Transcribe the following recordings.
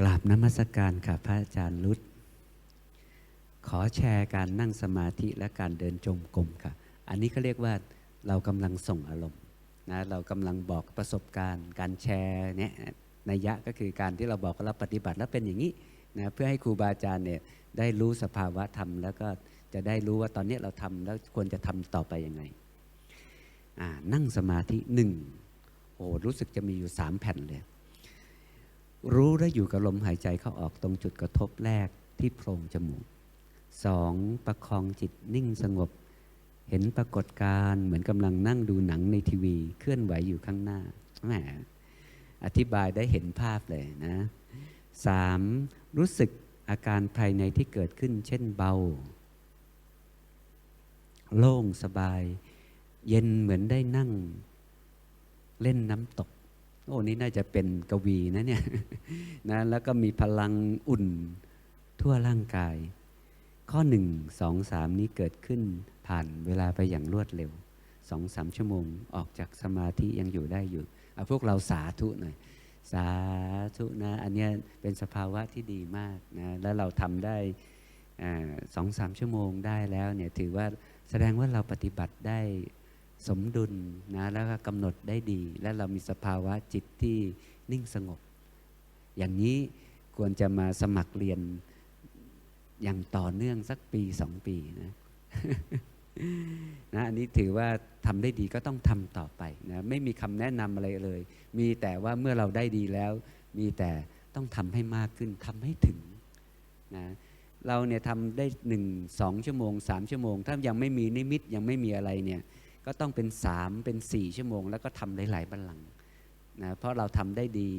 กราบนมัสการค่ะพระอาจารย์รุตขอแชร์การนั่งสมาธิและการเดินจงกรมค่ะ อันนี้ก็เรียกว่าเรากำลังส่งอารมณ์นะเรากำลังบอกประสบการณ์ การแชร์เนี่ยนัยยะก็คือการที่เราบอกว่าเราปฏิบัติแล้วเป็นอย่างนี้นะเพื่อให้ครูบาอาจารย์เนี่ยได้รู้สภาวะธรรม แล้วก็จะได้รู้ว่าตอนนี้เราทำแล้วควรจะทำต่อไปยังไงอ่านั่งสมาธิหนึ่งโอ้รู้สึกจะมีอยู่สามแผ่นเลย รู้และอยู่กับลมหายใจเข้าออกตรงจุดกระทบแรกที่โพรงจมูกสองประคองจิตนิ่งสงบ เห็นปรากฏการ์เหมือนกำลังนั่งดูหนังในทีวี เคลื่อนไหวอยู่ข้างหน้าแหมอธิบายได้เห็นภาพเลยนะสามรู้สึกอาการภายในที่เกิดขึ้น เช่นเบา โล่งสบาย เย็นเหมือนได้นั่ง เล่นน้ำตก โอ้นี่น่าจะเป็นกวีนะเนี่ยนะแล้วก็มีพลังอุ่นทั่วร่างกาย ข้อหนึ่งสองสามนี้เกิดขึ้นผ่านเวลาไปอย่างรวดเร็วสองสามชั่วโมงออกจากสมาธิยังอยู่ได้อยู่เอาพวกเราสาธุหน่อยสาธุนะ อันเนี้ยเป็นสภาวะที่ดีมากนะแล้วเราทำได้สองสามชั่วโมงได้แล้วเนี่ยถือว่าแสดงว่าเราปฏิบัติได้ สมดุลนะแล้วก็กำหนดได้ดี และเรามีสภาวะจิตที่นิ่งสงบ อย่างนี้ควรจะมาสมัครเรียนอย่างต่อเนื่องสักปีสองปีนะนะอันนี้ถือว่าทำได้ดีก็ต้องทำต่อไปนะไม่มีคำแนะนำอะไรเลย มีแต่ว่าเมื่อเราได้ดีแล้ว มีแต่ต้องทำให้มากขึ้นทำให้ถึงนะเราเนี่ยทำได้หนึ่งสองชั่วโมงสามชั่วโมง ถ้ายังไม่มีนิมิตยังไม่มีอะไรเนี่ย ก็ต้องเป็นสามเป็นสี่ชั่วโมง แล้วก็ทำหลายๆบัลลังก์นะเพราะเราทำได้ดี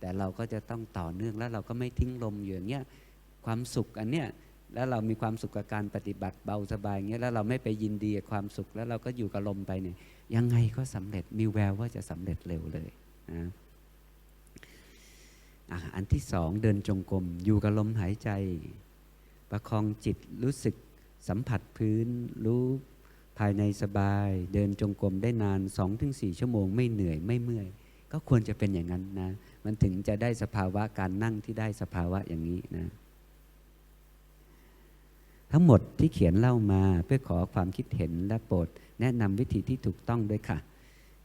แต่เราก็จะต้องต่อเนื่องแล้วเราก็ไม่ทิ้งลมอยู่อย่างเงี้ยความสุขอันเนี้ยแล้วเรามีความสุขกับการปฏิบัติเบาสบายเงี้ยแล้วเราไม่ไปยินดีกับความสุขแล้วเราก็อยู่กับลมไปเนี่ยยังไงก็สำเร็จมีแววว่าจะสำเร็จเร็วเลยนะอันที่สองเดินจงกรมอยู่กับลมหายใจ ประคองจิตรู้สึกสัมผัสพื้นรู้ ภายในสบายเดินจงกรมได้นาน 2-4 ชั่วโมงไม่เหนื่อยไม่เมื่อย ก็ควรจะเป็นอย่างนั้นนะ มันถึงจะได้สภาวะการนั่งที่ได้สภาวะอย่างนี้นะ ทั้งหมดที่เขียนเล่ามาเพื่อขอความคิดเห็นและโปรดแนะนำวิธีที่ถูกต้องด้วยค่ะ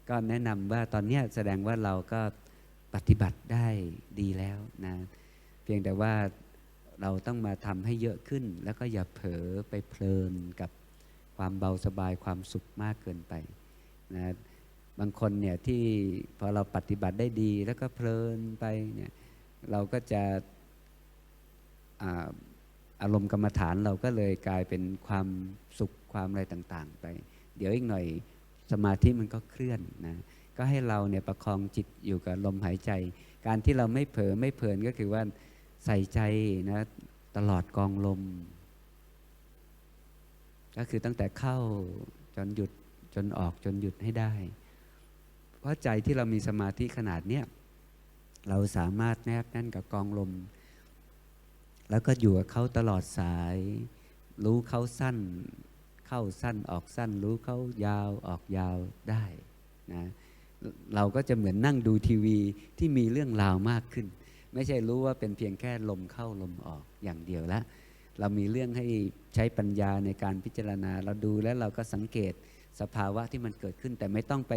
ก็แนะนำว่าตอนนี้แสดงว่าเราก็ปฏิบัติได้ดีแล้วนะ เพียงแต่ว่าเราต้องมาทำให้เยอะขึ้น แล้วก็อย่าเผลอไปเพลินกับ ความเบาสบายความสุขมากเกินไปนะบางคนเนี่ยที่พอเราปฏิบัติได้ดีแล้วก็เพลินไปเนี่ยเราก็จะอารมณ์กรรมฐานเราก็เลยกลายเป็นความสุขความอะไรต่างๆ ไป เดี๋ยวอีกหน่อยสมาธิมันก็เคลื่อนนะก็ให้เราเนี่ยประคองจิตอยู่กับลมหายใจ การที่เราไม่เผลอไม่เพลินก็คือว่าใส่ใจนะตลอดกองลม ก็คือตั้งแต่เข้าจนหยุดจนออกจนหยุดให้ได้ เพราะใจที่เรามีสมาธิขนาดเนี้ยเราสามารถแนบแน่นกับกองลม แล้วก็อยู่กับเขาตลอดสาย รู้เขาสั้น เข้าสั้นออกสั้น รู้เขายาวออกยาวได้นะเราก็จะเหมือนนั่งดูทีวีที่มีเรื่องราวมากขึ้น ไม่ใช่รู้ว่าเป็นเพียงแค่ลมเข้าลมออกอย่างเดียวแล้ว เรามีเรื่องให้ใช้ปัญญาในการพิจารณา เราดูแล้วเราก็สังเกตสภาวะที่มันเกิดขึ้น แต่ไม่ต้องไป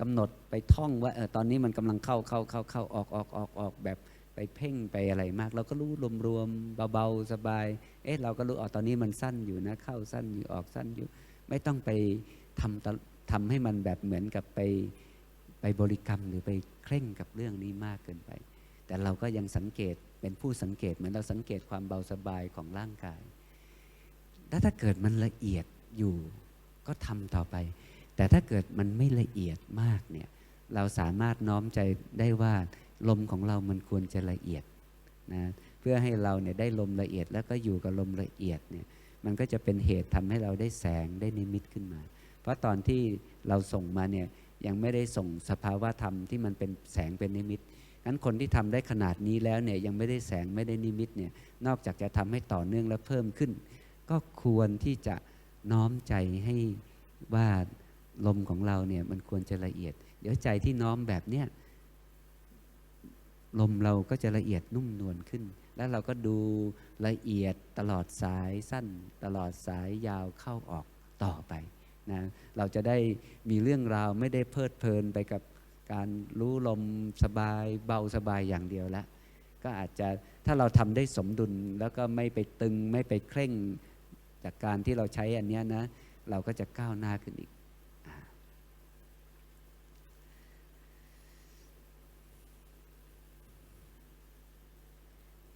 กำหนดไปท่องว่าเออตอนนี้มันกำลังเข้าเข้าเข้าเข้าออกออกออกออกแบบไปเพ่งไปอะไรมาก เราก็รู้รวมๆเบาๆสบาย เอ๊ะเราก็รู้ออกตอนนี้มันสั้นอยู่นะเข้าสั้นอยู่ออกสั้นอยู่ ไม่ต้องไปทำทำให้มันแบบเหมือนกับไปไปบริกรรมหรือไปเคร่งกับเรื่องนี้มากเกินไป แต่เราก็ยังสังเกต เป็นผู้สังเกตเหมือนเราสังเกตความเบาสบายของร่างกาย แล้วถ้าเกิดมันละเอียดอยู่ก็ทำต่อไป แต่ถ้าเกิดมันไม่ละเอียดมากเนี่ยเราสามารถน้อมใจได้ว่าลมของเรามันควรจะละเอียดนะเพื่อให้เราเนี่ยได้ลมละเอียดแล้วก็อยู่กับลมละเอียดเนี่ยมันก็จะเป็นเหตุทำให้เราได้แสงได้นิมิตขึ้นมา เพราะตอนที่เราส่งมาเนี่ยยังไม่ได้ส่งสภาวะธรรมที่มันเป็นแสงเป็นนิมิต งั้นคนที่ทำได้ขนาดนี้แล้วเนี่ยยังไม่ได้แสงไม่ได้นิมิตเนี่ยนอกจากจะทำให้ต่อเนื่องและเพิ่มขึ้น ก็ควรที่จะน้อมใจให้ว่าลมของเราเนี่ยมันควรจะละเอียด เดี๋ยวใจที่น้อมแบบเนี้ยลมเราก็จะละเอียดนุ่มนวลขึ้น แล้วเราก็ดูละเอียดตลอดสายสั้น ตลอดสายยาวเข้าออกต่อไปนะเราจะได้มีเรื่องราวไม่ได้เพลิดเพลินไปกับ การรู้ลมสบายเบาสบายอย่างเดียวละก็อาจจะถ้าเราทำได้สมดุลแล้วก็ไม่ไปตึงไม่ไปเคร่งจากการที่เราใช้อันนี้นะ เราก็จะก้าวหน้าขึ้นอีก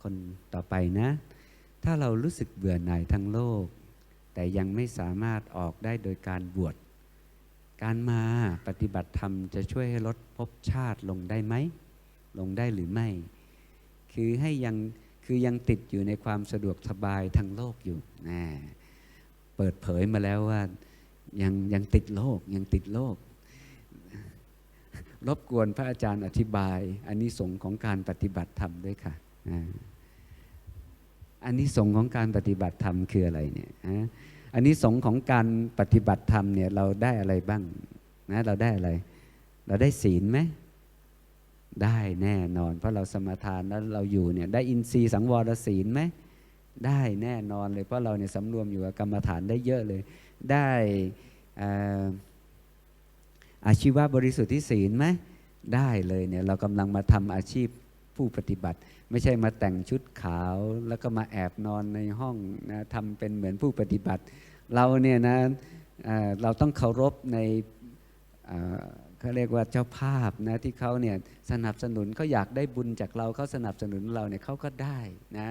คนต่อไปนะ ถ้าเรารู้สึกเบื่อหน่ายทั้งโลก แต่ยังไม่สามารถออกได้โดยการบวช การมาปฏิบัติธรรมจะช่วยให้ลดภพชาติลงได้ไหม ลงได้หรือไม่ คือให้ยังคือยังติดอยู่ในความสะดวกสบายทางโลกอยู่นะเปิดเผยมาแล้วว่ายังยังติดโลกยังติดโลก รบกวนพระอาจารย์อธิบายอันนี้สงส์ของการปฏิบัติธรรมด้วยค่ะอานนี้สงส์ของการปฏิบัติธรรมคืออะไรเนี่ยฮะ อันนี้สงของการปฏิบัติธรรมเนี่ยเราได้อะไรบ้างนะเราได้อะไร เราได้ศีลไหมได้แน่นอน เพราะเราสมาทานแล้วเราอยู่เนี่ยได้อินทรีย์สังวรศีลไหมได้แน่นอนเลย เพราะเราเนี่ยสำรวมอยู่กับกรรมฐานได้เยอะเลย ได้อาชีวะบริสุทธิ์ที่ศีลไหมได้เลยเนี่ยเรากำลังมาทำอาชีพผู้ปฏิบัติ ไม่ใช่มาแต่งชุดขาวแล้วก็มาแอบนอนในห้องนะทำเป็นเหมือนผู้ปฏิบัติ เราเนี่ยนะเเราต้องเคารพในเเขาเรียกว่าเจ้าภาพนะที่เขาเนี่ยสนับสนุนเขาอยากได้บุญจากเราเขาสนับสนุนเราเนี่ยเขาก็ได้นะ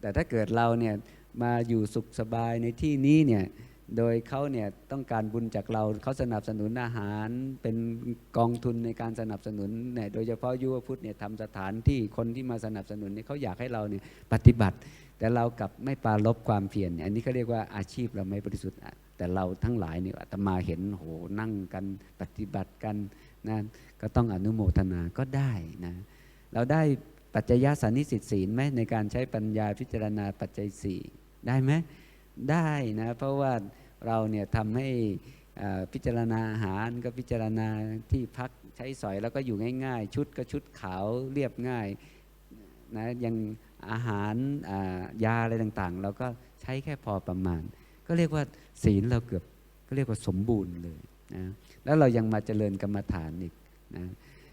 แต่ถ้าเกิดเราเนี่ยมาอยู่สุขสบายในที่นี้เนี่ย โดยเขาเนี่ยต้องการบุญจากเราเขาสนับสนุนอาหาร เป็นกองทุนในการสนับสนุนเนี่ยโดยเฉพาะยุวพุทธเนี่ยทำสถานที่คนที่มาสนับสนุนเนี่ยเขาอยากให้เราเนี่ยปฏิบัติ แต่เรากลับไม่ปารบความเพียรเนี่ยอันนี้เขาเรียกว่าอาชีพเราไม่บริสุทธิ์แต่เราทั้งหลายเนี่ยอาตมาเห็นโหนั่งกันปฏิบัติกันนะก็ต้องอนุโมทนาก็ได้นะเราได้ปัจจยสันนิสิตศีลไหมในการใช้ปัญญาพิจารณาปัจจัยสี่ได้ไหม ได้นะเพราะว่าเราเนี่ยทำให้พิจารณาอาหารก็พิจารณาที่พักใช้สอยแล้วก็อยู่ง่าย ๆ ชุดก็ชุดขาวเรียบง่ายนะยังอาหารยาอะไรต่างๆ เราก็ใช้แค่พอประมาณ ก็เรียกว่าศีลเราเกือบก็เรียกว่าสมบูรณ์เลยนะแล้วเรายังมาเจริญกรรมฐานอีกนะ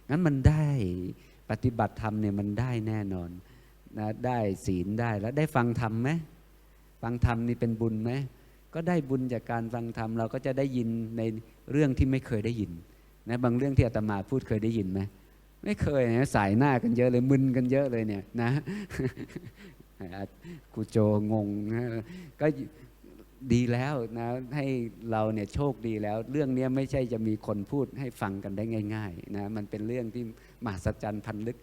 งั้นมันได้ปฏิบัติธรรมเนี่ยมันได้แน่นอนนะได้ศีลได้แล้วได้ฟังธรรมไหม ฟังธรรมนี่เป็นบุญไหมก็ได้บุญจากการฟังธรรมเราก็จะได้ยินในเรื่องที่ไม่เคยได้ยินนะบางเรื่องที่อาตมาพูดเคยได้ยินไหมไม่เคยนะสายหน้ากันเยอะเลยมึนกันเยอะเลยเนี่ยนะครูโจงงนะก็ดีแล้วนะให้เราเนี่ยโชคดีแล้ว เรื่องนี้ไม่ใช่จะมีคนพูดให้ฟังกันได้ง่ายๆนะมันเป็นเรื่องที่มหัศจรรย์พันลึก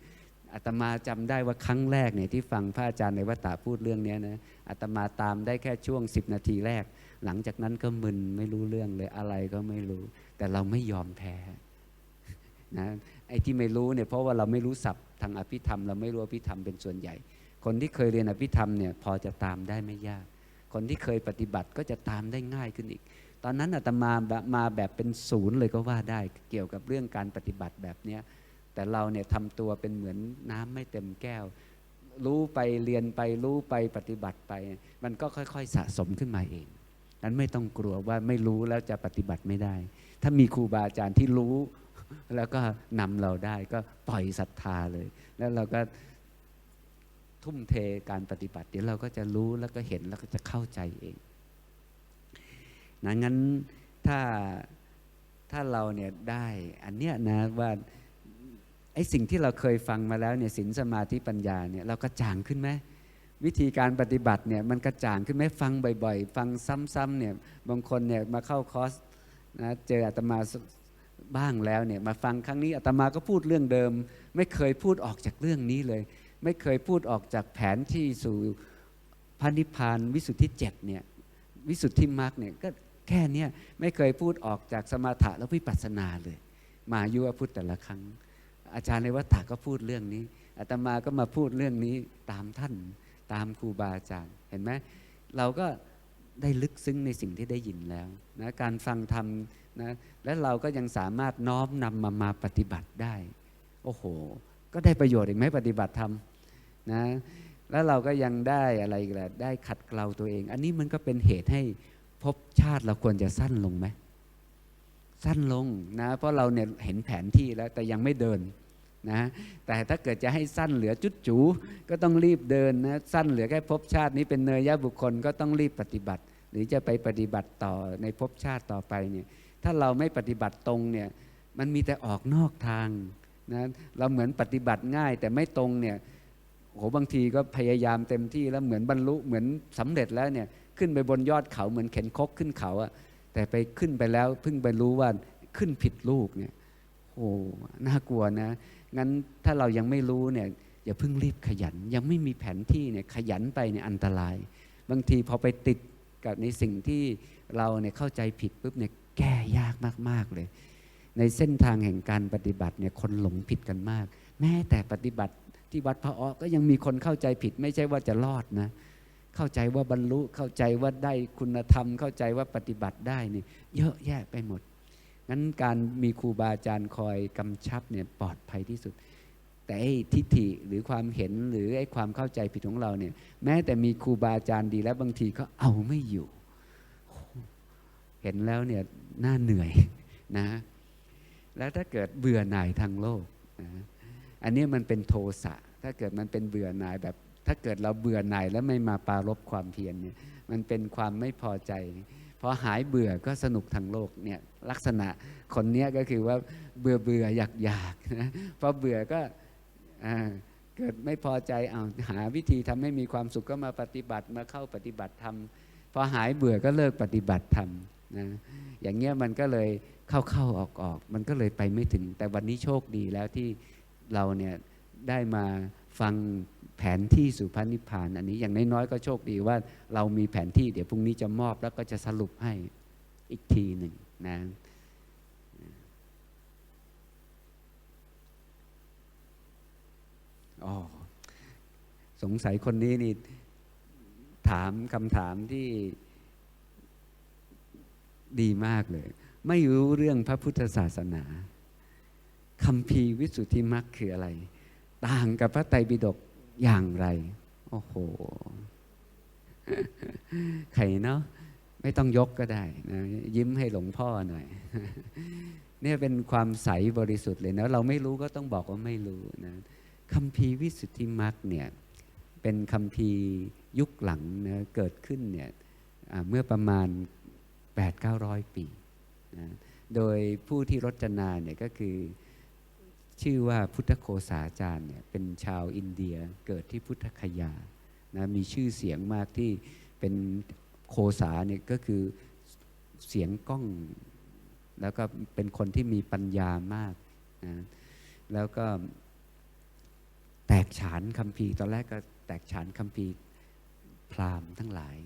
อาตมาจำได้ว่าครั้งแรกเนี่ยที่ฟังพระอาจารย์ในวัตตาพูดเรื่องนี้นะอาตมาตามได้แค่ช่วง 10 นาทีแรก หลังจากนั้นก็มึนไม่รู้เรื่องเลยอะไรก็ไม่รู้ แต่เราไม่ยอมแพ้นะไอ้ที่ไม่รู้เนี่ยเพราะว่าเราไม่รู้ศัพท์ทางอภิธรรม เราไม่รู้อภิธรรมเป็นส่วนใหญ่ คนที่เคยเรียนอภิธรรมเนี่ยพอจะตามได้ไม่ยาก คนที่เคยปฏิบัติก็จะตามได้ง่ายขึ้นอีก ตอนนั้นอาตมามาแบบเป็นศูนย์เลยก็ว่าได้เกี่ยวกับเรื่องการปฏิบัติแบบเนี้ย แต่เราเนี่ยทำตัวเป็นเหมือนน้ำไม่เต็มแก้ว รู้ไปเรียนไปรู้ไปปฏิบัติไป มันก็ค่อย ๆ สะสมขึ้นมาเองนั้นไม่ต้องกลัวว่าไม่รู้แล้วจะปฏิบัติไม่ได้ ถ้ามีครูบาอาจารย์ที่รู้ แล้วก็นำเราได้ก็ปล่อยศรัทธาเลย แล้วเราก็ทุ่มเทการปฏิบัติ เดี๋ยวเราก็จะรู้แล้วก็เห็นแล้วก็จะเข้าใจเองนะงั้นถ้าถ้าเราเนี่ยได้อันเนี้ยนะว่า ไอ้สิ่งที่เราเคยฟังมาแล้วเนี่ยศีลสมาธิปัญญาเนี่ยเรากระจ่างขึ้นไหมวิธีการปฏิบัติเนี่ยมันกระจ่างขึ้นไหมฟังบ่อย ๆ ฟังซ้ำๆเนี่ยบางคนเนี่ยมาเข้าคอร์สนะเจออาตมาบ้างแล้วเนี่ยมาฟังครั้งนี้อาตมาก็พูดเรื่องเดิม ไม่เคยพูดออกจากเรื่องนี้เลย ไม่เคยพูดออกจากแผนที่สู่พระนิพพานวิสุทธิเจ็ดเนี่ยวิสุทธิมรรคเนี่ยก็แค่เนี้ยไม่เคยพูดออกจากสมถะแล้ววิปัสสนาเลย มายุวพุทธแต่ละครั้ง อาจารย์ในวัฏฏะก็พูดเรื่องนี้อาตมาก็มาพูดเรื่องนี้ตามท่านตามครูบาอาจารย์เห็นไหมเราก็ได้ลึกซึ้งในสิ่งที่ได้ยินแล้วนะการฟังธรรมนะและเราก็ยังสามารถน้อมนำมามาปฏิบัติได้ โอ้โห ก็ได้ประโยชน์อีกไหมปฏิบัติธรรมนะแล้วเราก็ยังได้อะไรกล่ะได้ขัดเกลาตัวเอง อันนี้มันก็เป็นเหตุให้ภพชาติเราควรจะสั้นลงไหม สั้นลงนะเพราะเราเนี่ยเห็นแผนที่แล้วแต่ยังไม่เดินนะแต่ถ้าเกิดจะให้สั้นเหลือจุดจูก็ต้องรีบเดินนะสั้นเหลือแค่ภพชาตินี้เป็นเนยยะบุคคลก็ต้องรีบปฏิบัติ หรือจะไปปฏิบัติต่อในภพชาติต่อไปเนี่ยถ้าเราไม่ปฏิบัติตรงเนี่ยมันมีแต่ออกนอกทางนะเราเหมือนปฏิบัติง่าย แต่ไม่ตรงเนี่ยโหบางทีก็พยายามเต็มที่แล้วเหมือนบรรลุเหมือนสำเร็จแล้วเนี่ยขึ้นไปบนยอดเขาเหมือนเข็นคกขึ้นเขาอะ แต่ไปขึ้นไปแล้วเพิ่งไปรู้ว่าขึ้นผิดลูกเนี่ยโอ้น่ากลัวนะ งั้นถ้าเรายังไม่รู้เนี่ยอย่าเพิ่งรีบขยัน ยังไม่มีแผนที่เนี่ยขยันไปเนี่ยอันตราย บางทีพอไปติดกับในสิ่งที่เราเนี่ยเข้าใจผิดปุ๊บเนี่ยแก้ยากมาก ๆ เลย ในเส้นทางแห่งการปฏิบัติเนี่ยคนหลงผิดกันมาก แม้แต่ปฏิบัติที่วัดพระอ้อก็ยังมีคนเข้าใจผิด ไม่ใช่ว่าจะรอดนะ เข้าใจว่าบรรลุเข้าใจว่าได้คุณธรรม เข้าใจว่าปฏิบัติได้เนี่ยเยอะแยะไปหมดงั้นการมีครูบาอาจารย์คอยกำชับเนี่ยปลอดภัยที่สุด แต่ทิฏฐิหรือความเห็นหรือไอ้ความเข้าใจผิดของเราเนี่ยแม้แต่มีครูบาอาจารย์ดีแล้วบางทีก็เอาไม่อยู่ เห็นแล้วเนี่ยน่าเหนื่อยนะแล้วถ้าเกิดเบื่อหน่ายทางโลกนะอันนี้มันเป็นโทสะถ้าเกิดมันเป็นเบื่อหน่ายแบบ ถ้าเกิดเราเบื่อหน่ายแล้วไม่มาปรารบความเพียรเนี่ยมันเป็นความไม่พอใจพอหายเบื่อก็สนุกทางโลกเนี่ยลักษณะคนเนี้ยก็คือว่าเบื่อเบื่ออยากอยากนะพอเบื่อก็อ่าเกิดไม่พอใจเอาหาวิธีทำให้มีความสุขก็มาปฏิบัติมาเข้าปฏิบัติธรรมพอหายเบื่อก็เลิกปฏิบัติธรรมนะอย่างเงี้ยมันก็เลยเข้าเข้าออกออกมันก็เลยไปไม่ถึง แต่วันนี้โชคดีแล้วที่เราเนี่ยได้มาฟัง แผนที่สู่พระนิพพาน อันนี้อย่างน้อยๆก็โชคดีว่าเรามีแผนที่เดี๋ยวพรุ่งนี้จะมอบแล้วก็จะสรุปให้อีกทีหนึ่งนะอ๋อสงสัยคนนี้นี่ถามคำถามที่ดีมากเลย ไม่รู้เรื่องพระพุทธศาสนาคำพีร์วิสุทธิมรรคคืออะไร ต่างกับพระไตรปิฎก อย่างไร โอ้โห ใครเนาะไม่ต้องยกก็ได้นะยิ้มให้หลวงพ่อหน่อยเนี่ยเป็นความใสบริสุทธิ์เลยนะเราไม่รู้ก็ต้องบอกว่าไม่รู้นะคำพีวิสุทธิมรรคเนี่ยเป็นคำพียุคหลังนะเกิดขึ้นเนี่ยเมื่อประมาณ 8-900 ปีนะโดยผู้ที่รจนาเนี่ยก็คือ ชื่อว่าพุทธโคสาจารย์เนี่ยเป็นชาวอินเดียเกิดที่พุทธคยานะมีชื่อเสียงมากที่เป็นโคสาเนี่ยก็คือเสียงก้อง แล้วก็เป็นคนที่มีปัญญามากนะแล้วก็แตกฉานคำพีตอนแรกก็แตกฉานคำพีพราหมณ์ทั้งหลาย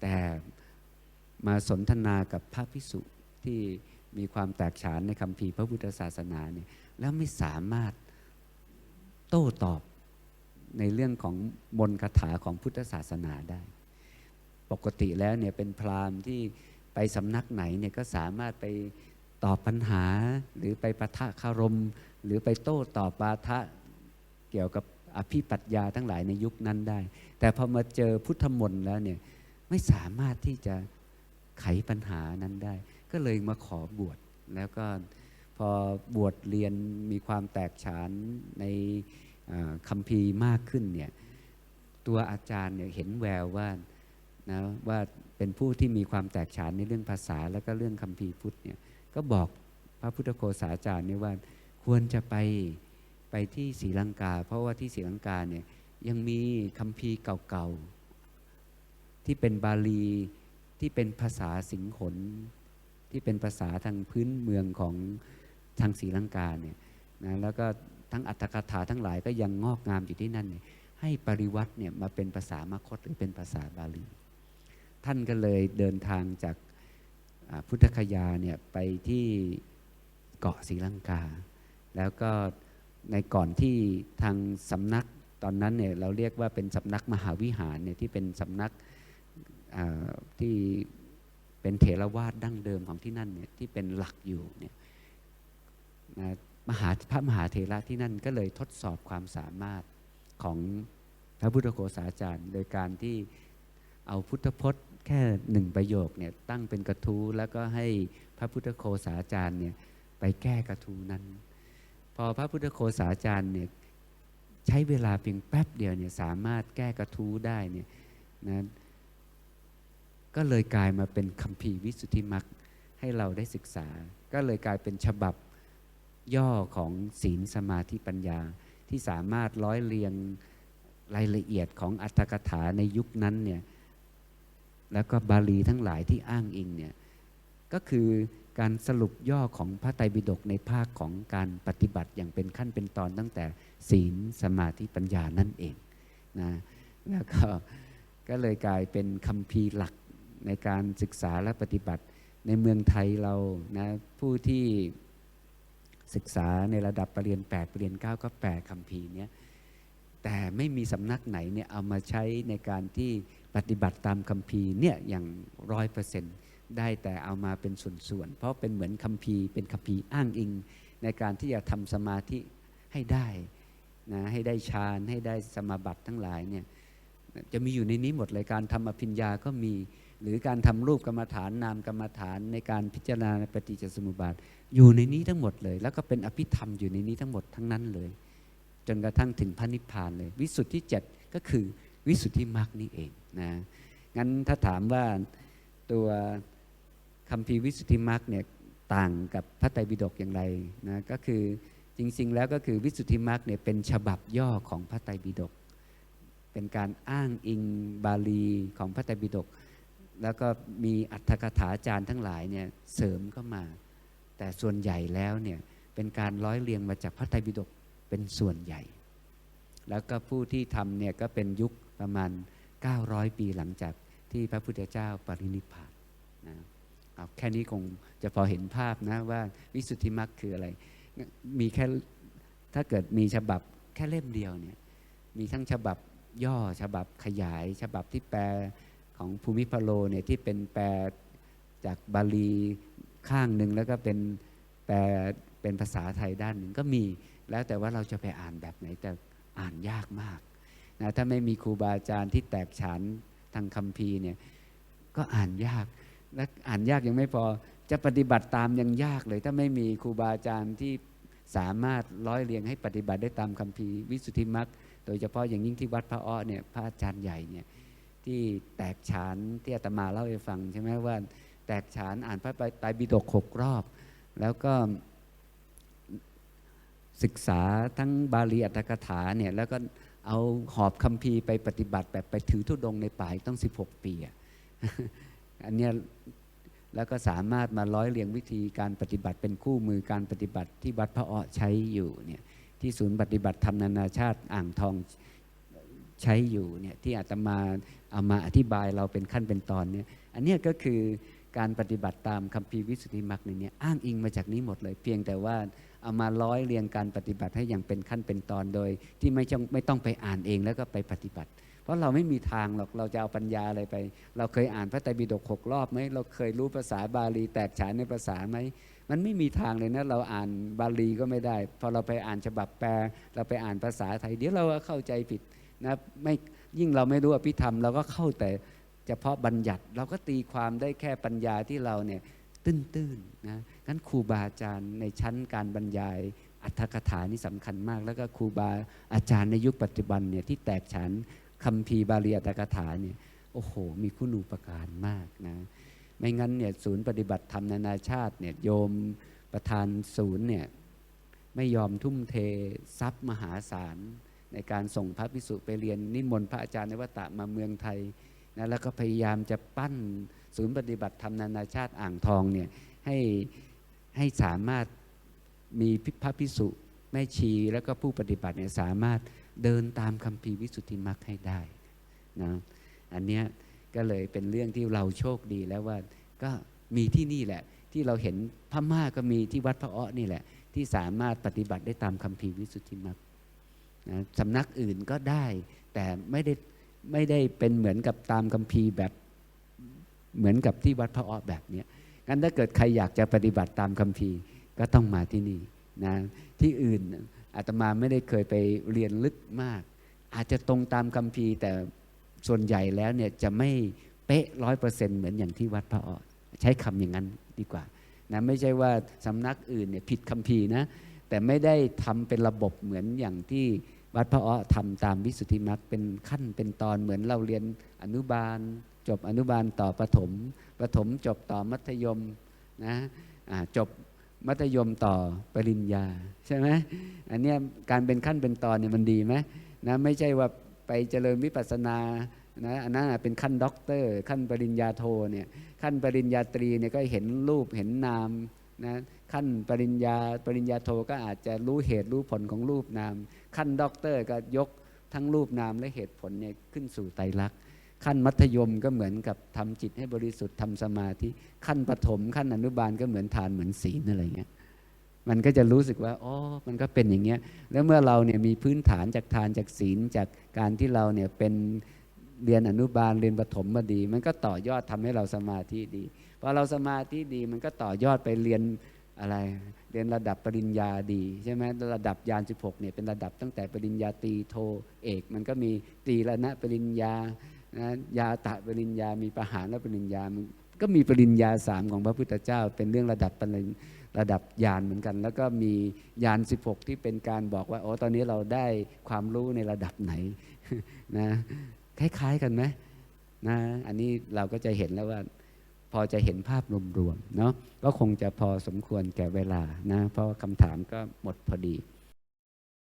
แต่มาสนทนากับพระพิสุที่มีความแตกฉานในคำพีพระพุทธศาสนาเนี่ย แล้วไม่สามารถโต้ตอบในเรื่องของมนคาถาของพุทธศาสนาได้ ปกติแล้วเนี่ยเป็นพราหมณ์ที่ไปสำนักไหนเนี่ยก็สามารถไปตอบปัญหา หรือไปประทะคารม หรือไปโต้ตอบปาทะเกี่ยวกับอภิปัญญาทั้งหลายในยุคนั้นได้ แต่พอมาเจอพุทธมนต์แล้วเนี่ยไม่สามารถที่จะไขปัญหานั้นได้ ก็เลยมาขอบวชแล้วก็ พอบวชเรียนมีความแตกฉานในคำพีร์มากขึ้นเนี่ยตัวอาจารย์เนี่ยเห็นแววว่านะว่าเป็นผู้ที่มีความแตกฉานในเรื่องภาษาแล้วก็เรื่องคำพีร์พุทธเนี่ยก็บอกพระพุทธโฆษาจารย์นี่ว่าควรจะไปไปที่ศรีลังกา เพราะว่าที่ศรีลังกาเนี่ยยังมีคำพีร์เก่าๆ ที่เป็นบาลีที่เป็นภาษาสิงขนที่เป็นภาษาทางพื้นเมืองของ ทางศรีลังกาเนี่ยนะแล้วก็ทั้งอัตถกถาทั้งหลายก็ยังงอกงามอยู่ที่นั่นเนี่ยให้ปริวัติเนี่ยมาเป็นภาษามคตหรือเป็นภาษาบาลี ท่านก็เลยเดินทางจากพุทธคยาเนี่ยไปที่เกาะศรีลังกา แล้วก็ในก่อนที่ทางสำนักตอนนั้นเนี่ยเราเรียกว่าเป็นสำนักมหาวิหารเนี่ยที่เป็นสำนักที่เป็นเถรวาทดั้งเดิมของที่นั่นเนี่ยที่เป็นหลักอยู่เนี่ย นะมหาพระมหาเถระที่นั่นก็เลยทดสอบความสามารถของพระพุทธโฆษาจารย์ โดยการที่เอาพุทธพจน์แค่หนึ่งประโยคเนี่ยตั้งเป็นกระทู้แล้วก็ให้พระพุทธโฆษาจารย์เนี่ยไปแก้กระทู้นั้น พอพระพุทธโฆษาจารย์เนี่ยใช้เวลาเพียงแป๊บเดียวเนี่ยสามารถแก้กระทู้ได้เนี่ยนะก็เลยกลายมาเป็นคัมภีร์วิสุทธิมรรคให้เราได้ศึกษา ก็เลยกลายเป็นฉบับ ย่อของศีลสมาธิปัญญา ที่สามารถร้อยเรียงรายละเอียดของอัตถกถาในยุคนั้นเนี่ยแล้วก็บาลีทั้งหลายที่อ้างอิงเนี่ยก็คือการสรุปย่อของพระไตรปิฎกในภาคของการปฏิบัติอย่างเป็นขั้นเป็นตอนตั้งแต่ศีลสมาธิปัญญานั่นเองนะแล้วก็ก็เลยกลายเป็นคัมภีร์หลักในการศึกษาและปฏิบัติในเมืองไทยเรานะผู้ที่ ศึกษาในระดับปรริญญา8ปรริญญา9ก็แปลคัมภีร์เนี้ยแต่ไม่มีสำนักไหนเนี่ยเอามาใช้ในการที่ปฏิบัติตามคัมภีร์เนี่ยอย่างร้อยเปอร์เซ็นต์ได้แต่เอามาเป็นส่วนๆ เพราะเป็นเหมือนคัมภีร์เป็นคัมภีร์อ้างอิง ในการที่จะทำสมาธิให้ได้นะให้ได้ฌานให้ได้สมาบัติทั้งหลายเนี่ย จะมีอยู่ในนี้หมดเลยการทำอภิญญาก็มี หรือการทำรูปกรรมฐานนามกรรมฐานในการพิจารณาปฏิจจสมุปบาท อยู่ในนี้ทั้งหมดเลย แล้วก็เป็นอภิธรรมอยู่ในนี้ทั้งหมดทั้งนั้นเลย จนกระทั่งถึงพระนิพพานเลย วิสุทธิเจ็ดก็คือวิสุทธิมรรคนี่เองนะงั้นถ้าถามว่าตัวคำพีวิสุทธิมรรคเนี่ยต่างกับพระไตรปิฎกอย่างไรนะก็คือจริงๆแล้วก็คือวิสุทธิมรรคเนี่ยเป็นฉบับย่อของพระไตรปิฎก เป็นการอ้างอิงบาลีของพระไตรปิฎกแล้วก็มีอัตถกถาจารย์ทั้งหลายเนี่ยเสริมเข้ามา แต่ส่วนใหญ่แล้วเนี่ยเป็นการร้อยเรียงมาจากพระไตรปิฎกเป็นส่วนใหญ่ แล้วก็ผู้ที่ทำเนี่ยก็เป็นยุคประมาณ 900 ปีหลังจากที่พระพุทธเจ้าปรินิพพานนะเอาแค่นี้คงจะพอเห็นภาพนะว่าวิสุทธิมรรคคืออะไร มีแค่ถ้าเกิดมีฉบับแค่เล่มเดียวเนี่ยมีทั้งฉบับ ย่อฉบับขยาย ฉบับที่แปลของภูมิพโลเนี่ยที่เป็นแปลจากบาลีข้างหนึ่งแล้วก็เป็นแปลเป็นภาษาไทยด้านหนึ่งก็มีแล้วแต่ว่าเราจะไปอ่านแบบไหนแต่อ่านยากมากนะถ้าไม่มีครูบาอาจารย์ที่แตกฉานทางคัมภีร์เนี่ยก็อ่านยากและอ่านยากยังไม่พอจะปฏิบัติตามยังยากเลย ถ้าไม่มีครูบาอาจารย์ที่สามารถร้อยเรียงให้ปฏิบัติได้ตามคัมภีร์วิสุทธิมรรค โดยเฉพาะอย่างยิ่งที่วัดพระอ้อเนี่ยพระอาจารย์ใหญ่เนี่ยที่แตกฉานที่อาตมาเล่าให้ฟังใช่ไหมว่าแตกฉานอ่านพระไตรปิฎกหกรอบ แล้วก็ศึกษาทั้งบาลีอัตถกถาเนี่ยแล้วก็เอาหอบคัมภีร์ไปปฏิบัติแบบไปถือธุดงในป่าต้อง 16 ปีอันเนี้ยแล้วก็สามารถมาร้อยเรียงวิธีการปฏิบัติเป็นคู่มือการปฏิบัติที่วัดพระอ้อใช้อยู่เนี่ย ที่ศูนย์ปฏิบัติธรรมนานาชาติอ่างทองใช้อยู่เนี่ยที่อาตมาเอามาอธิบายเราเป็นขั้นเป็นตอนเนี่ยอันนี้ก็คือการปฏิบัติตามคัมภีร์วิสุทธิมรรคเนี่ยอ้างอิงมาจากนี้หมดเลย เพียงแต่ว่าเอามาร้อยเรียงการปฏิบัติให้อย่างเป็นขั้นเป็นตอนโดย ที่ไม่ต้องไม่ต้องไปอ่านเองแล้วก็ไปปฏิบัติ เพราะเราไม่มีทางหรอกเราจะเอาปัญญาอะไรไป เราเคยอ่านพระไตรปิฎกหกรอบไหมเราเคยรู้ภาษาบาลีแตกฉานในภาษาไหม มันไม่มีทางเลยนะเราอ่านบาลีก็ไม่ได้ พอเราไปอ่านฉบับแปล เราไปอ่านภาษาไทย เดี๋ยวเราก็เข้าใจผิดนะไม่ยิ่งเราไม่รู้อภิธรรม เราก็เข้าแต่เฉพาะบัญญัติ เราก็ตีความได้แค่ปัญญาที่เราเนี่ยตื้นๆนะงั้นครูบาอาจารย์ในชั้นการบรรยายอัตถกถานี่สำคัญมาก แล้วก็ครูบาอาจารย์ในยุคปัจจุบันเนี่ยที่แตกฉานคำพีร์บาลีอัตถกถาเนี่ยโอ้โห มีคุณูปการมากนะ ไม่งั้นเนี่ยศูนย์ปฏิบัติธรรมนานาชาติเนี่ยโยมประธานศูนย์เนี่ยไม่ยอมทุ่มเททรัพย์มหาศาล ในการส่งพระพิสุไปเรียนนิมนต์พระอาจารย์ในวัตะมาเมืองไทยนะแล้วก็พยายามจะปั้นศูนย์ปฏิบัติธรรมนานาชาติอ่างทองเนี่ยให้ให้สามารถมีพระพิสุแม่ชีแล้วก็ผู้ปฏิบัติเนี่ยสามารถเดินตามคำพีวิสุทธิมรรคให้ได้นะอันเนี้ย ก็เลยเป็นเรื่องที่เราโชคดีแล้วว่าก็มีที่นี่แหละ ที่เราเห็นพม่าก็มีที่วัดพระอ้อนี่แหละ ที่สามารถปฏิบัติได้ตามคำพีวิสุทธิมรรคนะสำนักอื่นก็ได้ แต่ไม่ได้ไม่ได้เป็นเหมือนกับตามคำพีแบบเหมือนกับที่วัดพระอ้อแบบนี้งั้นถ้าเกิดใครอยากจะปฏิบัติตามคำพีก็ต้องมาที่นี่นะที่อื่นอาตมาไม่ได้เคยไปเรียนลึกมาก อาจจะตรงตามคัมภีแต่ ส่วนใหญ่แล้วเนี่ยจะไม่เป๊ะร้อยเปอร์เซ็นต์เหมือนอย่างที่วัดพระอ้อใช้คำอย่างนั้นดีกว่านะไม่ใช่ว่าสำนักอื่นเนี่ยผิดคัมภีร์นะแต่ไม่ได้ทำเป็นระบบเหมือนอย่างที่วัดพระอ้อทำตามวิสุทธิมรรคเป็นขั้นเป็นตอนเหมือนเราเรียนอนุบาล จบอนุบาลต่อประถม ประถมจบต่อมัธยมนะอ่าจบมัธยมต่อปริญญาใช่ไหมอันเนี้ยการเป็นขั้นเป็นตอนเนี่ยมันดีไหมนะไม่ใช่ว่า ไปเจริญวิปัสสนานะอันนั้นเป็นขั้นด็อกเตอร์ ขั้นปริญญาโทเนี่ยขั้นปริญญาตรีเนี่ยก็เห็นรูปเห็นนามนะขั้นปริญญาปริญญาโทก็อาจจะรู้เหตุรู้ผลของรูปนาม ขั้นด็อกเตอร์ก็ยกทั้งรูปนามและเหตุผลเนี่ยขึ้นสู่ไตรลักษณ์ขั้นมัธยมก็เหมือนกับทำจิตให้บริสุทธิ์ทำสมาธิขั้นปฐมขั้นอนุบาลก็เหมือนทานเหมือนศีลอะไรเงี้ย มันก็จะรู้สึกว่าอ๋อมันก็เป็นอย่างเงี้ยแล้วเมื่อเราเนี่ยมีพื้นฐานจากทานจากศีลจากการที่เราเนี่ยเป็นเรียนอนุบาลเรียนปฐมมาดี มันก็ต่อยอดทำให้เราสมาธิดีพอเราสมาธิดีมันก็ต่อยอดไปเรียนอะไร เรียนระดับปริญญาดีใช่ไหมระดับยาน 16เนี่ยเป็นระดับตั้งแต่ปริญญาตรีโทเอก มันก็มีตรีระณปริญญานะยาตะปริญญา มีประหารและปริญญามันก็มีปริญญาสามของพระพุทธเจ้า เป็นเรื่องระดับปริญ ระดับยานเหมือนกัน แล้วก็มียาน 16 ที่เป็นการบอกว่าโอ้ตอนนี้เราได้ความรู้ในระดับไหนนะคล้ายๆกันไหมนะอันนี้เราก็จะเห็นแล้วว่า พอจะเห็นภาพรวมๆเนาะก็คงจะพอสมควรแก่เวลานะเพราะว่าคำถามก็หมดพอดี